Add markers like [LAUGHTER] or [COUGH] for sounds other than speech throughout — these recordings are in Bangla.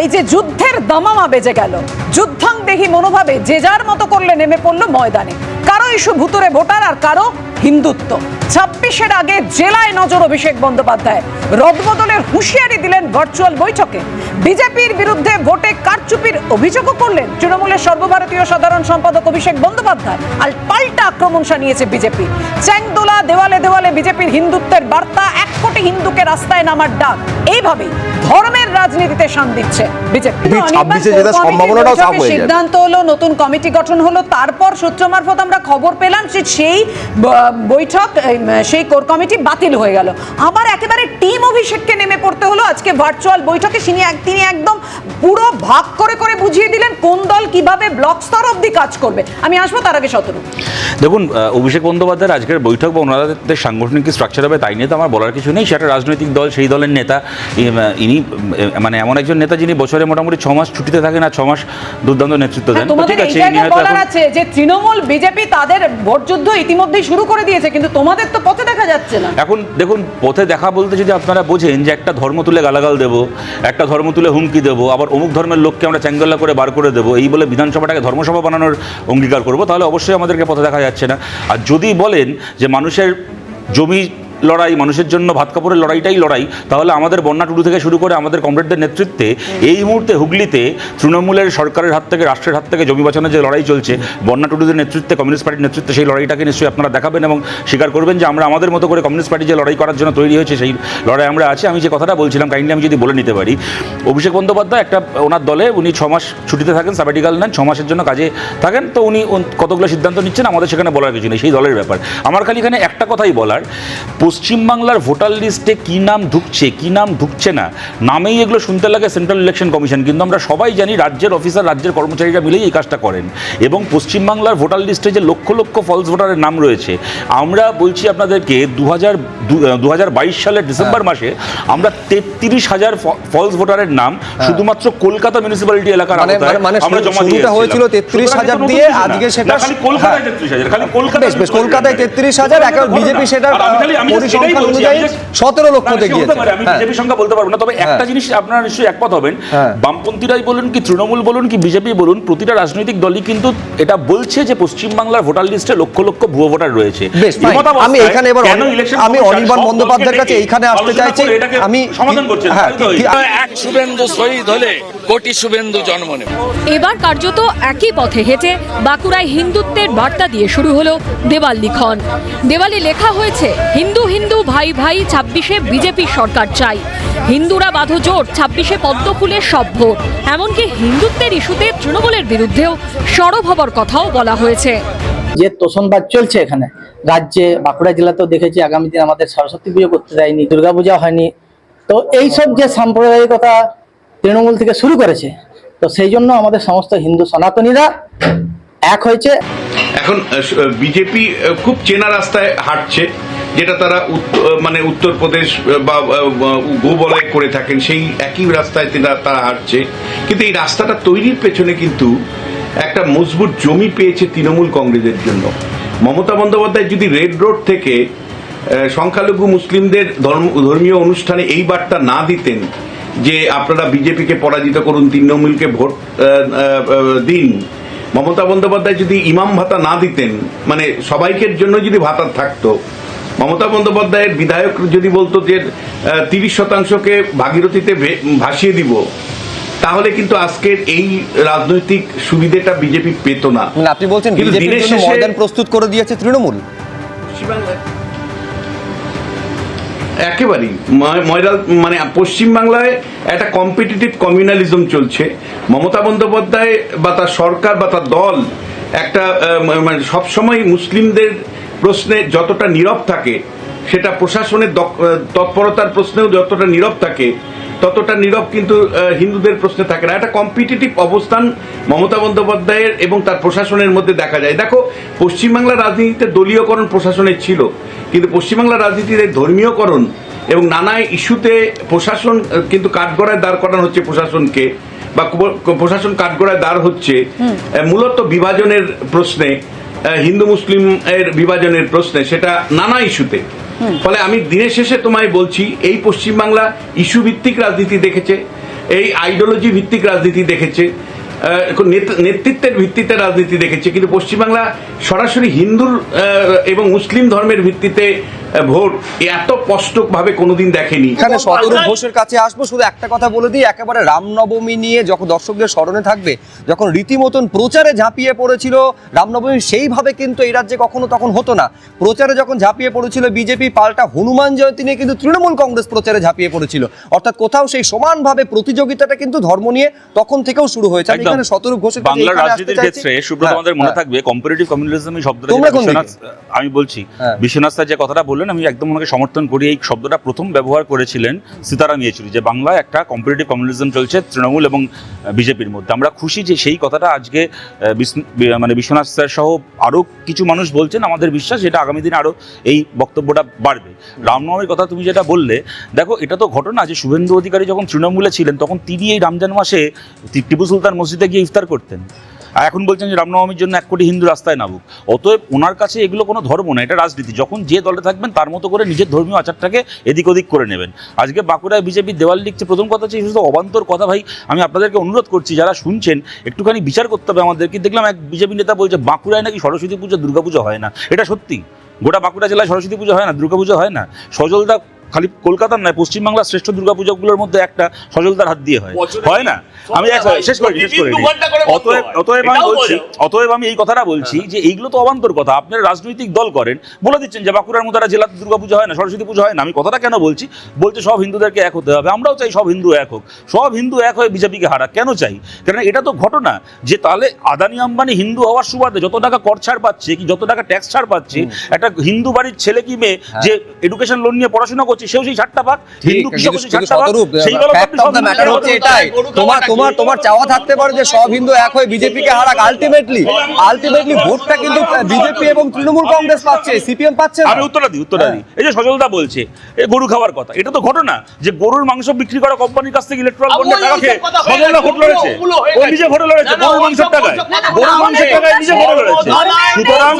এই যে যুদ্ধের দমামা বেজে গেল। যুদ্ধাংদেহী মনোভাবে যে যার মতো করলে নেমে পড়ল ময়দানে। কারও ইস্যু ভুতুরে ভোটার আর কারও হিন্দুত্ব। ছাব্বিশের আগে জেলায় নজর অভিষেক বন্দ্যোপাধ্যায়। রদবদলের হুঁশিয়ারি দিলেন ভার্চুয়াল বৈঠকে। বিজেপির বিরুদ্ধে ভোটে কারচুপির অভিযোগও করলেন তৃণমূলের সর্বভারতীয় সাধারণ সম্পাদক অভিষেক বন্দ্যোপাধ্যায়। আর পাল্টা আক্রমণ শানিয়েছে বিজেপি। চ্যাংদোলা দেওয়ালে দেওয়ালে বিজেপির হিন্দুত্বের বার্তা এক কোটি হিন্দুকে রাস্তায় নামার ডাক। এইভাবেই ধর্মের রাজনীতিতে শান দিচ্ছে বিজেপি। এই 26 এ জেতার সম্ভাবনাটাও সাফ যায়। সিদ্ধান্ত হলো নতুন কমিটি গঠন হলো তারপর সূত্র মারফত আমরা খবর পেলাম যে সেই বৈঠক সেই কোর কমিটি বাতিল হয়ে গেল। আবার একেবারে অভিষেককে নেমে পড়তে হলো। আজকে ভার্চুয়াল বৈঠকে তিনি তিনি একদম পুরো ভাগ করে করে বুঝিয়ে দিলেন কোন দল কীভাবে ব্লক স্তর অবধি কাজ করবে। আমি আসব তার আগে শতরূপ দেখুন অভিষেক বন্দ্যোপাধ্যায়ের আজকের বৈঠক বা ওনাদের সাংগঠনিক কি স্ট্রাকচার হবে তাই নিয়ে তো আমার বলার কিছু নেই। সেটা রাজনৈতিক দল সেই দলের নেতা। ইনি মানে এমন একজন নেতা যিনি বছরে মোটামুটি ছ মাস ছুটিতে থাকেন আর ছ মাস দুর্দান্ত নেতৃত্ব দেন। হ্যাঁ, তো ঠিক আছে বলার আছে যে তৃণমূল বিজেপি তাদের ভোট যুদ্ধ ইতিমধ্যেই শুরু করে দিয়েছে কিন্তু তোমাদের তো পথে দেখা যাচ্ছে না। এখন দেখুন পথে দেখা বলতে যদি আপনারা বোঝেন যে একটা ধর্ম তুলে গালাগাল দেবো, একটা ধর্ম তুলে হুমকি দেবো, আবার অমুক ধর্মের লোককে আমরা চ্যাঙ্গল্লা করে বার করে দেবো, এই বলে বিধানসভাটাকে ধর্মসভা বানানোর অঙ্গীকার করব, তাহলে অবশ্যই আমাদেরকে পথে দেখা যাচ্ছে না। আর যদি বলেন যে মানুষের জমি লড়াই, মানুষের জন্য ভাত কাপড়ের লড়াইটাই লড়াই। তাহলে আমাদের বন্যা টুডু থেকে শুরু করে আমাদের কমরেডদের নেতৃত্বে এই মুহূর্তে হুগলিতে তৃণমূলের সরকারের হাত থেকে, রাষ্ট্রের হাত থেকে জমি বাঁচানোর যে লড়াই চলছে, বন্যা টুডুদের নেতৃত্বে, কমিউনিস্ট পার্টির নেতৃত্বে সেই লড়াইটাকে নিশ্চয়ই আপনারা দেখাবেন এবং স্বীকার করবেন যে আমরা আমাদের মতো করে কমিউনিস্ট পার্টি যে লড়াই করার জন্য তৈরি হয়েছে, সেই লড়াই আমরা আছি। আমি যে কথাটা বলছিলাম, কাইন্ডলি আমি যদি বলে নিতে পারি, অভিষেক বন্দ্যোপাধ্যায় একটা ওনার দলে, উনি ছ মাস ছুটিতে থাকেন সাবাটিকাল নেন, ছ মাসের জন্য কাজে থাকেন, তো উনি কতগুলো সিদ্ধান্ত নিচ্ছেন আমাদের সেখানে বলার কিছু নেই, সেই দলের ব্যাপার। আমার খালি এখানে একটা কথাই বলার পশ্চিমবাংলার ভোটার লিস্টে কী নাম ঢুকছে কী নাম ঢুকছে না নামেই এগুলো শুনতে লাগে সেন্ট্রাল ইলেকশন কমিশন কিন্তু আমরা সবাই জানি রাজ্যের অফিসার রাজ্যের কর্মচারীরা মিলেই এই কাজটা করেন। এবং পশ্চিমবাংলার ভোটার লিস্টে যে লক্ষ লক্ষ ফলস ভোটারের নাম রয়েছে আমরা বলছি আপনাদেরকে দু হাজার দু হাজার বাইশ সালের ডিসেম্বর মাসে আমরা তেত্রিশ হাজার ফলস ভোটারের নাম শুধুমাত্র কলকাতা মিউনিসিপ্যালিটি এলাকার মানে- মানে আমরা জমা দিয়ে হয়েছিল। 33,000 সুতরাং দিয়ে, আজকে সেটা- কলকাতায় হ্যাঁ। 33,000, খালি কলকাতায় তেত্রিশ হাজার বিজেপি সেটার পরিসংখ্যান অনুযায়ী সতেরো গিয়েছে পারে, আমি হ্যাঁ। সংখ্যা বলতে পারব না তবে একটা হ্যাঁ। জিনিস আপনারা নিশ্চয়ই একমত হবেন হ্যাঁ। বামপন্থীরাই বলুন কি তৃণমূল বলুন কি বিজেপি বলুন প্রতিটা রাজনৈতিক দলই কিন্তু এটা বলছে যে পশ্চিমবাংলার ভোটার লিস্টে লক্ষ লক্ষ ভুয়ো ভোটার রয়েছে আমি এখানে এবার আমি অনির্বাণ বন্দ্যোপাধ্যায়ের কাছে এইখানে আসতে চাইছি। আমি- সমাধান করছেন হ্যাঁ, তাই তো? কি- এক শুভেন্দু শহীদ হলে কোটি শুভেন্দু জন্ম নেবে এবার কার্যত একই পথে হেঁটে বাঁকুড়ায় হিন্দুত্বের বার্তা দিয়ে শুরু হলো দেওয়াল লিখন দেওয়ালে লেখা হয়েছে হিন্দু হিন্দু ভাই ভাই ছাব্বিশে বিজেপি সরকার চাই। হিন্দুরা বাঁধো জোট ছাব্বিশে পদ্ম ফুলের সব ভোট। এমনকি হিন্দুত্বের ইস্যুতে তৃণমূলের বিরুদ্ধেও সরব হবার কথাও বলা হয়েছে। যে তোষণবাদ চলছে এখানে রাজ্যে বাঁকুড়া জেলাতেও দেখেছি আগামী দিন আমাদের সরস্বতী পুজো করতে দেয়নি দুর্গাপূজা হয়নি। তো এইসব যে সাম্প্রদায়িকতা তৃণমূল থেকে শুরু করেছে তো সেই জন্য আমাদের সমস্ত হিন্দু সনাতনীরা এক হয়েছে। এখন বিজেপি খুব চেনা রাস্তায় হাঁটছে। যেটা তারা মানে উত্তরপ্রদেশ বা গোবলয় করে থাকেন, সেই একই রাস্তায় তারা তারা হাঁটছে। কিন্তু এই রাস্তাটা তৈরির পেছনে কিন্তু একটা মজবুত জমি পেয়েছে তৃণমূল কংগ্রেসের জন্য। মমতা বন্দ্যোপাধ্যায় যদি রেড রোড থেকে সংখ্যালঘু মুসলিমদের ধর্ম ধর্মীয় অনুষ্ঠানে এই বার্তা না দিতেন, যে আপনারা বিজেপিকে পরাজিত করুন, তৃণমূলকে ভোট দিন, মমতা বন্দ্যোপাধ্যায় যদি ইমাম ভাতা না দিতেন মানে সবাইকের জন্য যদি ভাতা থাকতো মমতা বন্দ্যোপাধ্যায়ের বিধায়ক যদি বলতো যে তিরিশ শতাংশকে ভাগীরথীতে ভাসিয়ে দিব তাহলে কিন্তু আজকের এই রাজনৈতিক সুবিধেটা বিজেপি পেত না। মানে আপনি বলছেন ময়দান প্রস্তুত করে দিয়েছে তৃণমূল। একেবারেই। ময়- ময়দাল মানে পশ্চিমবাংলায় একটা কম্পিটিটিভ কমিউনালিজম চলছে। মমতা বন্দ্যোপাধ্যায় বা তার সরকার বা তার দল একটা মানে সবসময় মুসলিমদের প্রশ্নে যতটা নীরব থাকে সেটা প্রশাসনের তৎপরতার প্রশ্নেও যতটা নীরব থাকে ততটা নীরব কিন্তু হিন্দুদের প্রশ্নে থাকে না। একটা কম্পিটিটিভ অবস্থান মমতা বন্দ্যোপাধ্যায়ের এবং তার প্রশাসনের মধ্যে দেখা যায়। দেখো পশ্চিমবাংলার রাজনীতিতে দলীয়করণ প্রশাসনের ছিল কিন্তু পশ্চিমবাংলার রাজনীতিতে ধর্মীয়করণ এবং নানা ইস্যুতে প্রশাসন কিন্তু কাঠগড়ায় দাঁড় করানো হচ্ছে প্রশাসনকে বা প্রশাসন কাঠগড়ায় দাঁড় হচ্ছে। মূলত বিভাজনের প্রশ্নে হিন্দু মুসলিম এর বিভাজনের প্রশ্নে সেটা নানা ইস্যুতে। ফলে আমি দিনের শেষে তোমায় বলছি এই পশ্চিমবাংলা ইস্যু ভিত্তিক রাজনীতি দেখেছে এই আইডিওলজি ভিত্তিক রাজনীতি দেখেছে নেতৃত্বের ভিত্তিতে রাজনীতি দেখেছে কিন্তু পশ্চিমবাংলা সরাসরি হিন্দুর এবং মুসলিম ধর্মের ভিত্তিতে ভোট এত স্পষ্টভাবে কোনোদিন দেখেনি এখানে শতরূপ ঘোষের কাছে আসব শুধু একটা কথা বলে দিই একেবারে রামনবমী নিয়ে যখন দর্শকদের স্মরণে থাকবে যখন রীতিমতন প্রচারে ঝাঁপিয়ে পড়েছিল রামনবমী সেইভাবে কিন্তু এই রাজ্যে কখনো তখন হতো না প্রচারে যখন ঝাঁপিয়ে পড়েছিল বিজেপি পাল্টা হনুমান জয়ন্তী নিয়ে কিন্তু তৃণমূল কংগ্রেস প্রচারে ঝাঁপিয়ে পড়েছিল অর্থাৎ কোথাও সেই সমানভাবে প্রতিযোগিতাটা কিন্তু ধর্ম নিয়ে তখন থেকেও শুরু হয়েছে আমি। এখানে শতরূপ ঘোষের রাজনীতির ক্ষেত্রে সুব্রত আমাদের মনে হ্যাঁ। থাকবে কম্পারেটিভ কমিউনিজম শব্দটা আমি বলছি হ্যাঁ। বিশ্বনাথ স্যার যে কথাটা বললেন আমি একদম ওনাকে সমর্থন করি। এই শব্দটা প্রথম ব্যবহার করেছিলেন সীতারাম ইয়েচুরি যে বাংলায় একটা কম্পারেটিভ কমিউনিজম চলছে তৃণমূল এবং বিজেপির মধ্যে। আমরা খুশি যে সেই কথাটা আজকে মানে বিশ্বনাথ স্যার সহ আরও কিছু মানুষ বলছেন। আমাদের বিশ্বাস এটা আগামী দিনে আরও এই বক্তব্যটা বাড়বে। রামনবমীর কথা তুমি যেটা বললে, দেখো এটা তো ঘটনা যে শুভেন্দু অধিকারী যখন তৃণমূলে ছিলেন, তখন তিনি এই রমজান মাসে টিপু সুলতান মসজিদে গিয়ে ইফতার করতেন। আর এখন বলছেন যে রামনবমীর জন্য এক কোটি হিন্দু রাস্তায় নামুক। অতএব ওনার কাছে এগুলো কোনো ধর্ম না, এটা রাজনীতি। যখন যে দলে থাকবেন, তার মতো করে নিজের ধর্মীয় আচারটাকে এদিক ওদিক করে নেবেন। আজকে বাঁকুড়ায় বিজেপি দেওয়াল লিখছে, প্রথম কথা হচ্ছে শুধু অবান্তর কথা ভাই, আমি আপনাদেরকে অনুরোধ করছি, যারা শুনছেন, একটুখানি বিচার করতে হবে আমাদের। কি দেখলাম এক বিজেপি নেতা বলছে, বাঁকুড়ায় নাকি সরস্বতী পুজো, দুর্গাপুজো হয় না। এটা সত্যি? গোটা বাঁকুড়া জেলায় সরস্বতী পুজো হয় না, দুর্গাপুজো হয় না? সজলদা খালি কলকাতার নয় পশ্চিমবাংলার শ্রেষ্ঠ দুর্গাপুজোগুলোর মধ্যে একটা সজলদার হাত দিয়ে হয়। হয় না? আমি শেষ করি শেষ করি অতএব অতএব আমি বলছি অতএব আমি এই কথাটা বলছি যে এইগুলো তো অবান্তর কথা। আপনারা রাজনৈতিক দল করেন বলে দিচ্ছেন যে বাঁকুড়ার মতো একটা জেলাতে দুর্গাপুজো হয় না সরস্বতী পুজো হয় না। আমি কথাটা কেন বলছি? বলছে সব হিন্দুদেরকে এক হতে হবে। আমরাও চাই সব হিন্দু এক হোক। সব হিন্দু এক হয়ে বিজেপিকে হারা। কেন চাই? কারণ এটা তো ঘটনা যে তাহলে আদানি আম্বানি হিন্দু হওয়ার সুবাদে যত টাকা কর ছাড় পাচ্ছে কি যত টাকা ট্যাক্স ছাড় পাচ্ছে একটা হিন্দু বাড়ির ছেলে কি মেয়ে যে এডুকেশন লোন নিয়ে পড়াশোনা করছে সেও সেই ছাড়টা পাক হিন্দু সেই ছাড়টা পাক matter হিন্দুদের হচ্ছে এটাই তোমার তোমার তোমার চাওয়া থাকতে পারে যে সব হিন্দু এক হয়ে বিজেপিকে হারাক। আলটিমেটলি আলটিমেটলি ভোটটা কিন্তু বিজেপি এবং তৃণমূল কংগ্রেস পাচ্ছে সিপিএম পাচ্ছে আমি উত্তরটা দিই উত্তরটা দিই। এই যে সজলদা বলছে গরু খাওয়ার কথা এটা তো ঘটনা যে গরুর মাংস বিক্রি করা কোম্পানির কাছ থেকে ইলেকট্রাল বন্ডে টাকা খেয়ে হয়ে সজলদা ভোট লড়েছে। ও নিজে ভোট লড়েছে গরুর মাংসের টাকায়। গরুর মাংসের টাকায় নিজে ভোট লড়েছে। সুতরাং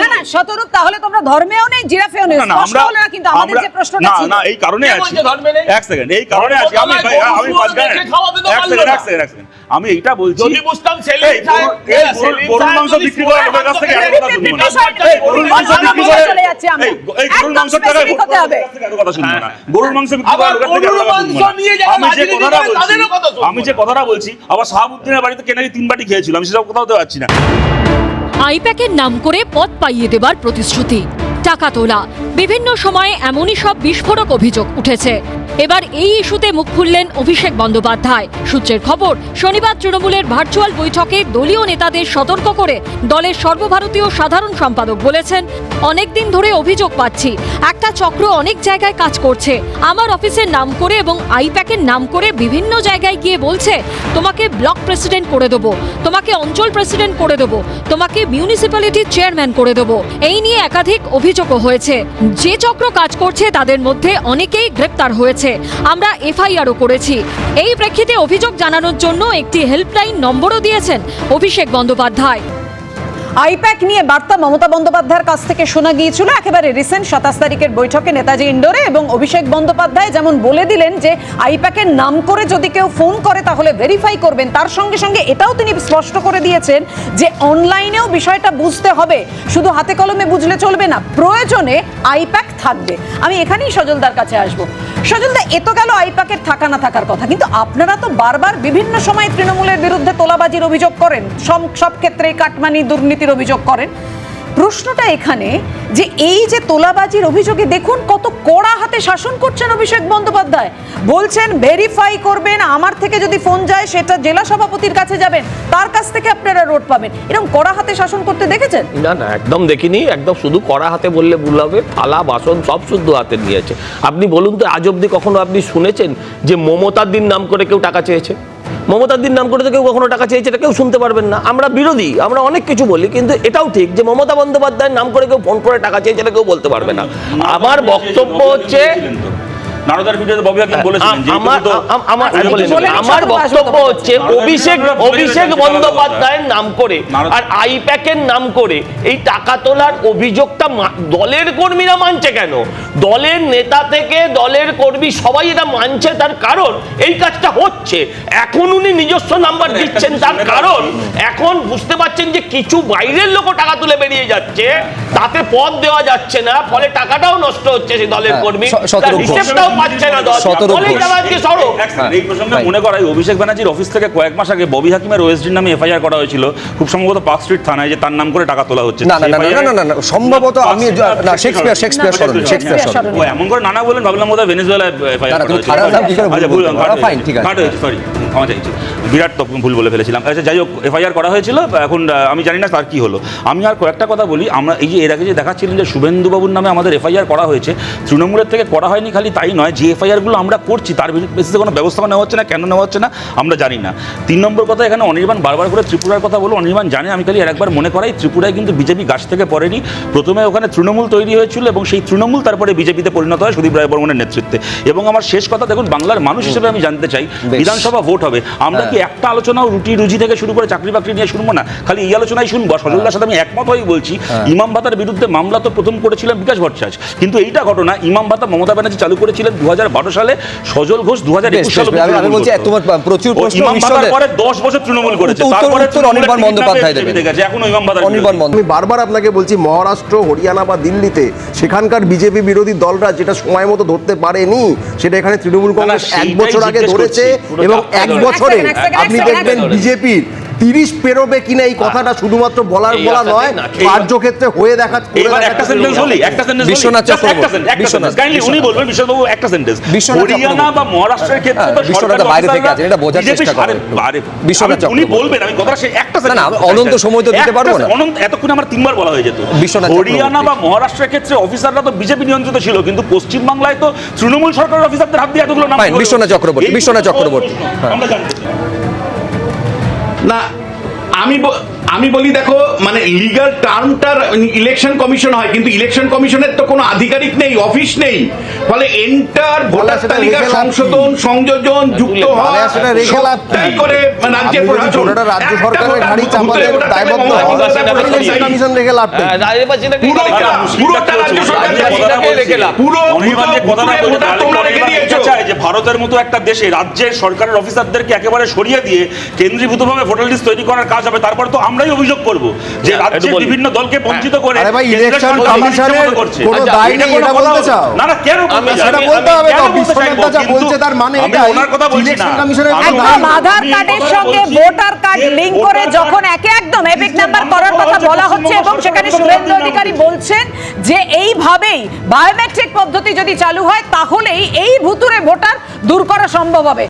না, না, শতরূপ তাহলে তোমরা ধর্মেও নেই জিরাফেও নেই। আমরা হলো না কিন্তু আমাদের আমরা- যে প্রশ্নটা না না এই কারণে আছি। বলছে ধর্মে নেই? এক সেকেন্ড এই কারণে আছি। আমি ধর্মতলায় আমি পাঁচ শুয়োর রেখে খাওয়াতে তো এক সেকেন্ড এক সেকেন্ড এক সেকেন্ড আমি এইটা বলছি। যদি বুঝতাম সেলিম এই গরুর- এই গরুর- সেলিম গরুর সাহেব মাংস বিক্রি করে লোকের কাছ থেকে এত কথা শুনব না। এই গরুর মাংস বিক্রি করে চলে যাচ্ছি আমরা। এই এই গরুর একদম মাংসের টাকায় হবে। কথা শুনব না। গরুর মাংস বিক্রি করে লোকের থেকে গরুর মাংস নিয়ে যারা আমি যে কথাটা বলছি তাদেরও কথা শুনব আমি যে কথাটা বলছি আবার শাহাবুদ্দিনের বাড়িতে কে নাকি তিন বাটি খেয়েছিল। আমি সেসব কোথাও হতে পারছি না। আইপ্যাকের নাম করে পথ পাইয়ে দেবার প্রতিশ্রুতি। টাকা তোলা বিভিন্ন সময়ে এমনই সব বিস্ফোরক অভিযোগ উঠেছে। এবার এই ইস্যুতে মুখ খুললেন অভিষেক বন্দ্যোপাধ্যায়। সূত্রের খবর, শনিবার তৃণমূলের ভার্চুয়াল বৈঠকে দলীয় নেতাদের সতর্ক করে দলের সর্বভারতীয় সাধারণ সম্পাদক বলেছেন, অনেক দিন ধরে অভিযোগ পাচ্ছি। একটা চক্র অনেক জায়গায় কাজ করছে। আমার অফিসের নাম করে এবং আইপ্যাকের নাম করে বিভিন্ন জায়গায় গিয়ে বলছে, তোমাকে ব্লক প্রেসিডেন্ট করে দেবো, তোমাকে অঞ্চল প্রেসিডেন্ট করে দেবো, তোমাকে মিউনিসিপ্যালিটির চেয়ারম্যান করে দেবো। এই নিয়ে একাধিক অভিযোগও হয়েছে। যে চক্র কাজ করছে, তাদের মধ্যে অনেকেই গ্রেপ্তার হয়েছে। আমরা এফআইআরও করেছি। এই প্রেক্ষিতে অভিযোগ জানানোর জন্য একটি হেল্পলাইন নম্বরও দিয়েছেন অভিষেক বন্দ্যোপাধ্যায়। আইপ্যাক নিয়ে বার্তা মমতা বন্দ্যোপাধ্যায়ের কাছ থেকে শোনা গিয়েছিল। একেবারে রিসেন্ট সাতাশ তারিখের বৈঠকে নেতাজি ইন্ডোরে এবং অভিষেক বন্দ্যোপাধ্যায় যেমন বলে দিলেন যে, আইপ্যাকের নাম করে যদি কেউ ফোন করে তাহলে ভেরিফাই করবেন। তার সঙ্গে সঙ্গে এটাও তিনি স্পষ্ট করে দিয়েছেন যে, অনলাইনেও বিষয়টা বুঝতে হবে। শুধু হাতে কলমে বুঝলে চলবে না, প্রয়োজনে আইপ্যাক থাকবে। আমি এখানেই সজলদার কাছে আসব। সজলদা, এ তো গেল আইপ্যাকের থাকা না থাকার কথা। কিন্তু আপনারা তো বারবার বিভিন্ন সময় তৃণমূলের বিরুদ্ধে তোলাবাজির অভিযোগ করেন। সব সব ক্ষেত্রেই কাটমানি দুর্নীতির অভিযোগ করেন। প্রশ্নটা এখানে যে এই যে তোলাবাজির অভিযোগে দেখুন কত কড়া হাতে শাসন করছেন অভিষেক বন্দ্যোপাধ্যায়। বলছেন ভেরিফাই করবেন, আমার থেকে যদি ফোন যায়, সেটা জেলা সভাপতির কাছে যাবেন, তার কাছ থেকে আপনারা রোড পাবেন। এরকম কড়া হাতে শাসন করতে দেখেছেন? না না, একদম দেখিনি। একদম শুধু কড়া হাতে বললে ভুল হবে। থালা, বাসন সব শুদ্ধ হাতে নিয়েছে। আপনি বলুন তো, আজ অব্দি কখনো আপনি শুনেছেন যে মমতার দিন নাম করে কেউ টাকা চেয়েছে? মমতার দিন নাম করে তো কেউ কখনো টাকা চেয়েছে এটা কেউ শুনতে পারবেন না। আমরা বিরোধী আমরা অনেক কিছু বলি কিন্তু এটাও ঠিক যে মমতা বন্দ্যোপাধ্যায়ের নাম করে কেউ ফোন করে টাকা চেয়েছে এটা কেউ বলতে পারবে না। আমার বক্তব্য হচ্ছে নারদার ভিডিওতে ববি হাকিম বলেছিলেন যে আমার বক্তব্য হচ্ছে অভিষেক অভিষেক বন্দ্যোপাধ্যায়ের নাম করে আর আইপ্যাকের নাম করে এই টাকা তোলার অভিযোগটা দলের কর্মীরা মানছে কেন? দলের নেতা থেকে দলের কর্মী সবাই এটা মানছে তার কারণ এই কাজটা হচ্ছে। এখন উনি নিজস্ব নাম্বার দিচ্ছেন তার [LAUGHS] কারণ এখন বুঝতে পারছেন যে কিছু বাইরের লোকও টাকা তুলে বেরিয়ে যাচ্ছে তাতে পদ দেওয়া যাচ্ছে না ফলে টাকাটাও নষ্ট হচ্ছে সেই দলের হ্যাঁ, কর্মী। হিসেবটাও পাচ্ছে না এই প্রসঙ্গে মনে করাই অভিষেক ব্যানার্জির অফিস থেকে কয়েক মাস আগে ববি হাকিমের ওএসডির নামে এফআইআর করা হয়েছিল। খুব সম্ভবত পার্ক স্ট্রিট থানায় যে তার নাম করে টাকা তোলা হচ্ছে। না, না, না, না, না, না, না, না, FIR সম্ভবত আমি না, শেক্সপিয়ার- শেক্সপিয়ার না, শেক্সপিয়ার হ্যাঁ, ও এমন করে নানা বলেন ভাবলাম বোধহয় ভেনেজুয়েলা এফআইআর করা তুমি হয়েছিল। কি করে ভুল আচ্ছা, ভুল ঠিক আছে। সরি ক্ষমা চাইছি। বিরাট তো ভুল বলে ফেলেছিলাম। আচ্ছা যাই হোক এফআইআর করা হয়েছিল এখন আমি জানি না তার কি হলো। আমি আর কয়েকটা কথা বলি আমরা এই যে এর আগে যে দেখাচ্ছিলেন যে শুভেন্দুবাবুর নামে আমাদের এফআইআর করা হয়েছে তৃণমূলের থেকে করা হয়নি খালি তাই নয় যে এফআইআরগুলো আমরা করছি তার বেসিসে কোনো ব্যবস্থা নেওয়া হচ্ছে না কেন নেওয়া হচ্ছে না আমরা জানি না। তিন নম্বর কথা এখানে অনির্বাণ বারবার করে ত্রিপুরার কথা বলো অনির্বাণ জানে আমি খালি একবার মনে করাই ত্রিপুরায় কিন্তু বিজেপি গাছ থেকে পড়েনি। প্রথমে ওখানে তৃণমূল তৈরি হয়েছিল এবং সেই তৃণমূল তারপরে বিজেপিতে পরিণত হয় সুদীপ রায় বর্মনের নেতৃত্বে। এবং আমার শেষ কথা দেখুন বাংলার মানুষ হিসেবে আমি জানতে চাই বিধানসভা ভোট হবে। আমরা কি একটা আলোচনাও রুটি রুজি থেকে শুরু করে চাকরি বাকরি নিয়ে শুনব না? খালি এই আলোচনাই শুনব। সজলদার সাথে আমি একমত হয়েই বলছি ইমাম ভাতার বিরুদ্ধে মামলা তো প্রথম করেছিলেন বিকাশ ভট্টাচার্য। কিন্তু এইটা ঘটনা ইমাম ভাতা মমতা ব্যানার্জি চালু করেছিলেন দু সালে সজল ঘোষ দু হাজার তোমার প্রচুর পরে দশ বছর তৃণমূল করেছে তারপরে অনির্বাণ বন্দ্যোপাধ্যায় দেবেন। এখন অনির্বাণ আমি বারবার আপনাকে বলছি মহারাষ্ট্র হরিয়ানা বা দিল্লিতে সেখানকার বিজেপি বিরোধী দলরা যেটা সময় মতো ধরতে পারেনি সেটা এখানে তৃণমূল কংগ্রেস এক বছর আগে ধরেছে এবং এক বছরে আপনি দেখবেন বিজেপির তিরিশ পেরোবে কিনা এই কথাটা শুধুমাত্র বলার বলা নয় না। কার্যক্ষেত্রে হয়ে দেখা এবার একটা সেন্টেন্স। বলি একটা সেন্টেন্স বিশ্বনাথ চক্রবর্তী, কাইন্ডলি উনি বলবেন বিশ্বনাথ একটা সেন্টেন্স হরিয়ানা চক্রবর্তী। বা মহারাষ্ট্রের ক্ষেত্রে হ্যাঁ, তো বিশ্বনাথ বাইরে থেকে আছেন, এটা বোঝার চেষ্টা করুন বিশ্বনাথ উনি বলবেন আমি কথাটা সে একটা না, না, অনন্ত সময় তো দিতে পারব না। অনন্ত এতক্ষণ আমার তিনবার বলা হয়ে যেত বিশ্বনাথ হরিয়ানা বা মহারাষ্ট্রের ক্ষেত্রে অফিসাররা তো বিজেপি নিয়ন্ত্রিত ছিল কিন্তু পশ্চিমবাংলায় তো তৃণমূল সরকারের অফিসারদের হাত দিয়ে এতগুলো নাম বিশ্বনাথ চক্রবর্তী, বিশ্বনাথ চক্রবর্তী। আমরা চাই। না আমি আমি বলি দেখো মানে লিগাল টার্মটার ইলেকশন কমিশন হয় কিন্তু ইলেকশন কমিশনের তো কোনো আধিকারিক নেই অফিস নেই ফলে এন্টার ভোটার তালিকা? সংশোধন সংযোজন যুক্ত হওয়া মানে করে রাজ্যের প্রশাসন রাজ্য সরকারের চাপাতে দায়বদ্ধ কমিশন রেখে লাভ নেই। হ্যাঁ, পুরোটা রেখে লাভ। পুরোটা রাজ্য বলছি, রেখে লাভ। পুরো অনির্বাণ যে কথাটা পুরো বলছে, ভোটার তাহলে তোমরা রেখে দিয়েছ। যে ভারতের মতো একটা দেশে রাজ্যের সরকারের অফিসারদেরকে একেবারে সরিয়ে দিয়ে কেন্দ্রীভূতভাবে ভোটার লিস্ট তৈরি করার কাজ হবে তারপর তো আমরাই অভিযোগ করব যে হ্যাঁ, রাজ্যের বিভিন্ন দলকে বঞ্চিত করে আরে ভাই, ইলেকশন কমিশনের ইচ্ছা মতো করছে। কোনো আচ্ছা, দায় নেই, এটা বলতে চাও? না না কেন আমি- সেটা বলতে হবে তো বিশ্বনাথ দা বলছে তার মানে আমি ওনার কথা বলছি না। কমিশনের একদম আধার কার্ডের সঙ্গে ভোটার কার্ড যে করে যখন একে একদম এপিক নাম্বার করার কথা বলা হচ্ছে এবং সেখানে বন্ধ অধিকারী বলছেন যে এইভাবেই বায়োমেট্রিক পদ্ধতি যদি চালু হয় তাহলেই এই ভুতুরে ভোটার দূর করা সম্ভব হবে।